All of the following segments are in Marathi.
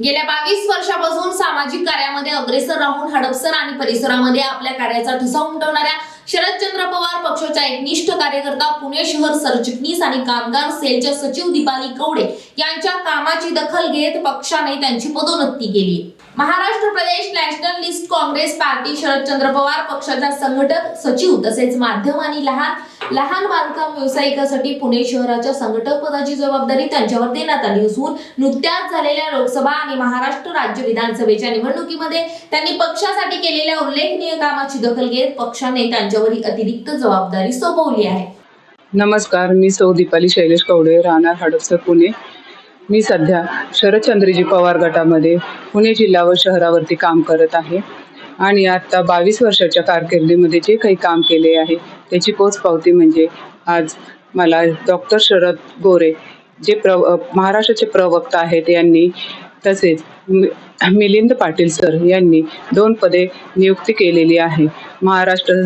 गेल्या बावीस वर्षापासून सामाजिक कार्यामध्ये अग्रेसर राहून हडपसर आणि परिसरामध्ये आपल्या कार्याचा ठसा उमटवणाऱ्या शरदचंद्र पवार पक्षाच्या एकनिष्ठ कार्यकर्ता पुणे शहर सरचिटणीस आणि कामगार सेलच्या सचिव दीपाली कवडे यांच्या कामाची दखल घेत पक्षाने त्यांची पदोन्नती केली. महाराष्ट्र प्रदेश nationalist congress party Sharadchandra Pawar पक्षाचा संघटक सचिव तसेच माध्यम आणि लहान लहान बांधकाम व्यावसायिकासाठी पुणे शहराच्या संघटक पदाची जबाबदारी त्यांच्यावर देण्यात आली असून नुकत्याच झालेल्या लोकसभा आणि महाराष्ट्र राज्य विधानसभेच्या निवडणुकीमध्ये त्यांनी पक्षासाठी केलेल्या उल्लेखनीय कामाची दखल घेत पक्षाने त्यांच्यावर अतिरिक्त जबाबदारी सोपवली आहे. नमस्कार मी सौ दीपाली शैलेश कवडे राहणार हडपसर पुणे. मी सध्या शरदचंद्रजी पवार गटामध्ये पुणे जिल्हा व शहरावरती काम करत आहे. आणि आत्ता बावीस वर्षाच्या कारकिर्दीमध्ये जे काही काम केले आहे त्याची पोचपावती म्हणजे आज मला डॉक्टर शरद गोरे जे प्र महाराष्ट्राचे प्रवक्ता आहेत यांनी तसेच मि- मिलिंद पाटील सर यांनी दोन पदे नियुक्ती केलेली आहे. महाराष्ट्र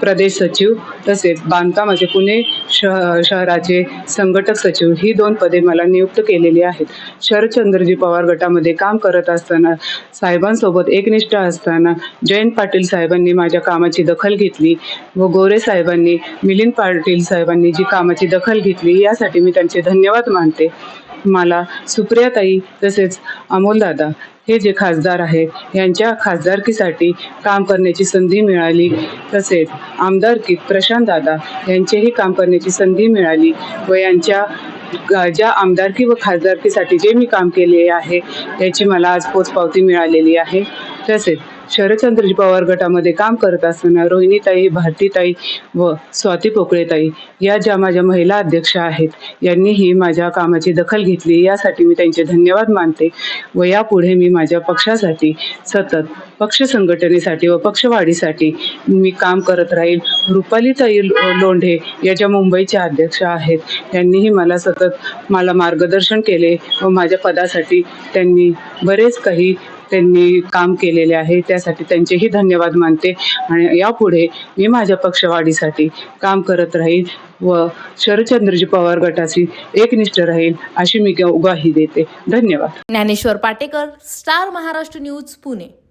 प्रदेश सचिव तसेच बांधकामाचे पुणे शह शहराचे संघटक सचिव ही दोन पदे मला नियुक्त केलेली आहेत. शरदचंद्रजी पवार गटामध्ये काम करत असताना साहेबांसोबत एकनिष्ठ असताना जयंत पाटील साहेबांनी माझ्या कामाची दखल घेतली व गोरे साहेबांनी मिलिंद पाटील साहेबांनी जी कामाची दखल घेतली यासाठी मी त्यांचे धन्यवाद मानते. मला सुप्रियाताई तसेच अमोलदादा हे जे खासदार आहेत यांच्या खासदारकीसाठी काम करण्याची संधी मिळाली. तसेच आमदारकीत प्रशांत दादा यांचेही काम करण्याची संधी मिळाली व यांच्या ज्या आमदारकी व खासदारकीसाठी जे मी काम केले आहे त्याची मला आज पोचपावती मिळालेली आहे. तसेच शरदचंद्रजी पवार गटामध्ये काम करत असताना रोहिणीताई भारतीताई व स्वाती पोकळेताई या ज्या माझ्या महिला अध्यक्ष आहेत यांनीही माझ्या कामाची दखल घेतली. यासाठी मी त्यांचे धन्यवाद मानते व यापुढे मी माझ्या पक्षासाठी सतत पक्ष संघटनेसाठी व पक्षवाढीसाठी मी काम करत राहील. रुपालीताई लोंढे या ज्या मुंबईच्या अध्यक्ष आहेत. त्यांनीही मला सतत मला मार्गदर्शन केले व माझ्या पदासाठी त्यांनी बरेच काही त्यांनी काम केलेले आहे त्यासाठी त्यांचेही धन्यवाद मानते आणि यापुढे मी माझ्या पक्षवाढीसाठी काम करत राहील व शरदचंद्रजी पवार गटाशी एकनिष्ठ राहील अशी मी ग्वाही देते. धन्यवाद. Dnyaneshwar Patekar star Maharashtra news Pune.